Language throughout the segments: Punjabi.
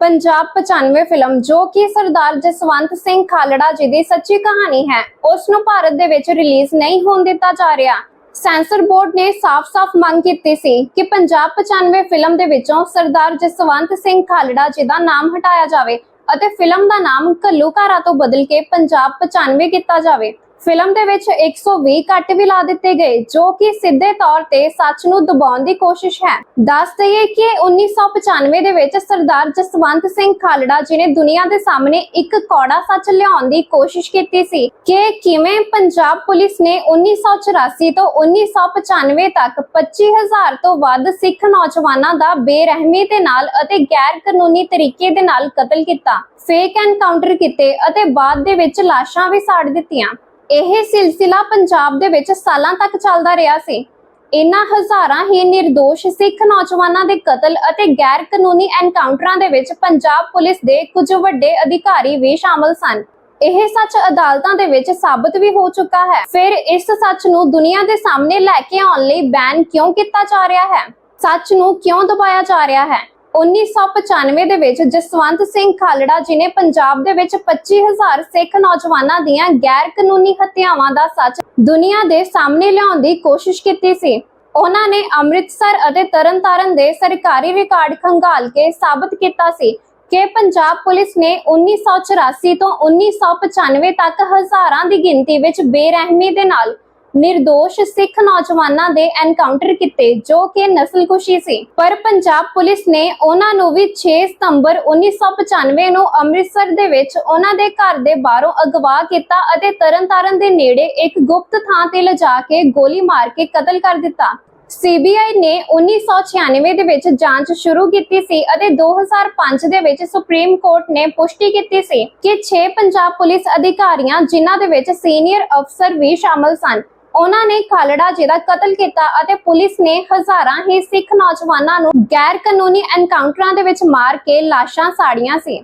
ਪੰਜਾਬ 95 ਫਿਲਮ, ਜੋ ਕਿ ਸਰਦਾਰ ਜਸਵੰਤ ਸਿੰਘ ਖਾਲੜਾ ਜੀ ਦੀ ਸੱਚੀ ਕਹਾਣੀ ਹੈ ਉਸ ਨੂੰ ਭਾਰਤ ਦੇ ਵਿੱਚ ਰਿਲੀਜ਼ ਨਹੀਂ ਹੋਣ ਦਿੱਤਾ ਜਾ ਰਿਹਾ। ਸੈਂਸਰ ਬੋਰਡ ਨੇ ਸਾਫ਼-ਸਾਫ਼ ਮੰਗ ਕੀਤੀ ਸੀ ਕਿ ਪੰਜਾਬ 95 ਫਿਲਮ ਦੇ ਵਿੱਚੋਂ ਸਰਦਾਰ ਜਸਵੰਤ ਸਿੰਘ ਖਾਲੜਾ ਜੀ ਦਾ ਨਾਮ ਹਟਾਇਆ ਜਾਵੇ ਅਤੇ ਫਿਲਮ ਦਾ ਨਾਮ ਘੱਲੂਘਾਰਾ ਤੋਂ ਬਦਲ ਕੇ ਪੰਜਾਬ 95 ਕੀਤਾ ਜਾਵੇ। ਫਿਲਮ ਦੇ ਵਿੱਚ 120 ਕੱਟ ਵੀ ਲਾ ਦਿੱਤੇ ਗਏ, ਜੋ ਕਿ ਸਿੱਧੇ ਤੌਰ ਤੇ ਸੱਚ ਨੂੰ ਦਬਾਉਣ ਦੀ ਕੋਸ਼ਿਸ਼ ਹੈ। ਦੱਸ ਦਈਏ ਕਿ 1995 ਦੇ ਵਿੱਚ ਸਰਦਾਰ ਜਸਵੰਤ ਸਿੰਘ ਖਾਲੜਾ ਜੀ ਨੇ ਦੁਨੀਆ ਦੇ ਸਾਹਮਣੇ ਇੱਕ ਕੌੜਾ ਸੱਚ ਲਿਆਉਣ ਦੀ ਕੋਸ਼ਿਸ਼ ਕੀਤੀ ਸੀ ਕਿ ਕਿਵੇਂ ਪੰਜਾਬ ਪੁਲਿਸ ਨੇ 1984 ਤੋਂ 1995 ਤੱਕ 25000 ਤੋਂ ਵੱਧ ਸਿੱਖ ਨੌਜਵਾਨਾਂ ਦਾ ਬੇਰਹਿਮੀ ਦੇ ਨਾਲ ਅਤੇ ਗੈਰ ਕਾਨੂੰਨੀ ਤਰੀਕੇ ਦੇ ਨਾਲ ਕਤਲ ਕੀਤਾ ਫੇਕ ਐਨਕਾਊਂਟਰ ਕੀਤੇ ਅਤੇ ਬਾਅਦ ਦੇ ਵਿੱਚ ਲਾਸ਼ਾਂ ਵੀ ਸਾੜ ਦਿੱਤੀਆਂ। ਇਹ ਸਿਲਸਿਲਾ ਪੰਜਾਬ ਦੇ ਵਿੱਚ ਸਾਲਾਂ ਤੱਕ ਚੱਲਦਾ ਰਿਹਾ ਸੀ। ਇਨ੍ਹਾਂ ਹਜ਼ਾਰਾਂ ਹੀ નિર્ਦੋਸ਼ ਸਿੱਖ ਨੌਜਵਾਨਾਂ ਦੇ ਕਤਲ ਅਤੇ ਗੈਰ ਕਾਨੂੰਨੀ ਐਨਕਾਊਂਟਰਾਂ ਦੇ ਵਿੱਚ ਪੰਜਾਬ ਪੁਲਿਸ ਦੇ ਕੁਝ ਵੱਡੇ ਅਧਿਕਾਰੀ ਵੀ ਸ਼ਾਮਲ ਸਨ। ਇਹ ਸੱਚ ਅਦਾਲਤਾਂ ਦੇ ਵਿੱਚ ਸਾਬਤ ਵੀ ਹੋ ਚੁੱਕਾ ਹੈ। ਫਿਰ ਇਸ ਸੱਚ ਨੂੰ ਦੁਨੀਆ ਦੇ ਸਾਹਮਣੇ ਲੈ ਕੇ ਆਉਣ ਲਈ ਬੈਨ ਕਿਉਂ ਕੀਤਾ ਜਾ ਰਿਹਾ ਹੈ? ਸੱਚ ਨੂੰ ਕਿਉਂ ਦਬਾਇਆ ਜਾ ਰਿਹਾ ਹੈ? 1995 ਦੇ ਵਿੱਚ ਜਸਵੰਤ ਸਿੰਘ ਖਾਲੜਾ ਜੀ ਨੇ ਪੰਜਾਬ ਦੇ ਵਿੱਚ 25000 ਸਿੱਖ ਨੌਜਵਾਨਾਂ ਦੀਆਂ ਗੈਰ ਕਾਨੂੰਨੀ ਹੱਤਿਆਵਾਂ ਦਾ ਸੱਚ ਦੁਨੀਆ ਦੇ ਸਾਹਮਣੇ ਲਿਆਉਣ ਦੀ ਕੋਸ਼ਿਸ਼ ਕੀਤੀ ਸੀ। ਉਹਨਾਂ ਨੇ ਅੰਮ੍ਰਿਤਸਰ ਅਤੇ ਤਰਨਤਾਰਨ ਦੇ ਸਰਕਾਰੀ ਰਿਕਾਰਡ ਖੰਗਾਲ ਕੇ ਸਾਬਤ ਕੀਤਾ ਸੀ ਕਿ ਪੰਜਾਬ ਪੁਲਿਸ ਨੇ 1984 ਤੋਂ 1995 ਤੱਕ ਹਜ਼ਾਰਾਂ ਦੀ ਗਿਣਤੀ ਵਿੱਚ ਬੇਰਹਿਮੀ ਦੇ ਨਾਲ ਨਿਰਦੋਸ਼ ਸਿੱਖ ਨੌਜਵਾਨਾਂ ਦੇ ਐਨਕਾਊਂਟਰ ਕੀਤੇ, ਜੋ ਕਿ ਨਸਲਕੁਸ਼ੀ ਸੀ। ਪਰ ਪੰਜਾਬ ਪੁਲਿਸ ਨੇ ਉਹਨਾਂ ਨੂੰ ਵੀ 6 ਸਤੰਬਰ 1995 ਨੂੰ ਅੰਮ੍ਰਿਤਸਰ ਦੇ ਵਿੱਚ ਉਹਨਾਂ ਦੇ ਘਰ ਦੇ ਬਾਹਰੋਂ ਅਗਵਾ ਕੀਤਾ ਅਤੇ ਤਰਨਤਾਰਨ ਦੇ ਨੇੜੇ ਇੱਕ ਗੁਪਤ ਥਾਂ ਤੇ ਲਿਜਾ ਕੇ ਗੋਲੀ ਮਾਰ ਕੇ ਕਤਲ ਕਰ ਦਿੱਤਾ। ਸੀਬੀਆਈ ਨੇ 1996 ਦੇ ਵਿੱਚ ਜਾਂਚ ਸ਼ੁਰੂ ਕੀਤੀ ਸੀ ਅਤੇ 2005 ਦੇ ਵਿੱਚ ਸੁਪਰੀਮ ਕੋਰਟ ਨੇ ਪੁਸ਼ਟੀ ਕੀਤੀ ਸੀ ਕਿ 6 ਪੰਜਾਬ ਪੁਲਿਸ ਅਧਿਕਾਰੀਆਂ ਜਿਨ੍ਹਾਂ ਦੇ ਵਿੱਚ ਸੀਨੀਅਰ ਅਫਸਰ ਵੀ ਸ਼ਾਮਲ ਸਨ। ਉਹਨਾਂ ਨੇ ਖਾਲੜਾ ਜੀ ਦਾ ਕਤਲ ਕੀਤਾ ਅਤੇ ਪੁਲਿਸ ਨੇ ਹਜ਼ਾਰਾਂ ਹੀ ਸਿੱਖ ਨੌਜਵਾਨਾਂ ਨੂੰ ਗੈਰ ਕਾਨੂੰਨੀ ਐਨਕਾਊਂਟਰਾਂ ਦੇ ਵਿੱਚ ਮਾਰ ਕੇ ਲਾਸ਼ਾਂ ਸਾੜੀਆਂ ਸੀ।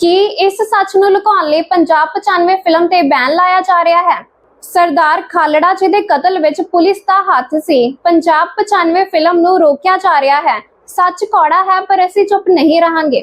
ਕੀ ਇਸ ਸੱਚ ਨੂੰ ਲੁਕਾਉਣ ਲਈ ਪੰਜਾਬ 95 ਫਿਲਮ ਤੇ ਬੈਨ ਲਾਇਆ ਜਾ ਰਿਹਾ ਹੈ? ਸਰਦਾਰ ਖਾਲੜਾ ਜੀ ਦੇ ਕਤਲ ਵਿੱਚ ਪੁਲਿਸ ਦਾ ਹੱਥ ਸੀ। ਪੰਜਾਬ 95 ਫਿਲਮ ਨੂੰ ਰੋਕਿਆ ਜਾ ਰਿਹਾ ਹੈ। ਸੱਚ ਕੌੜਾ ਹੈ, ਪਰ ਅਸੀਂ ਚੁੱਪ ਨਹੀਂ ਰਹਾਂਗੇ।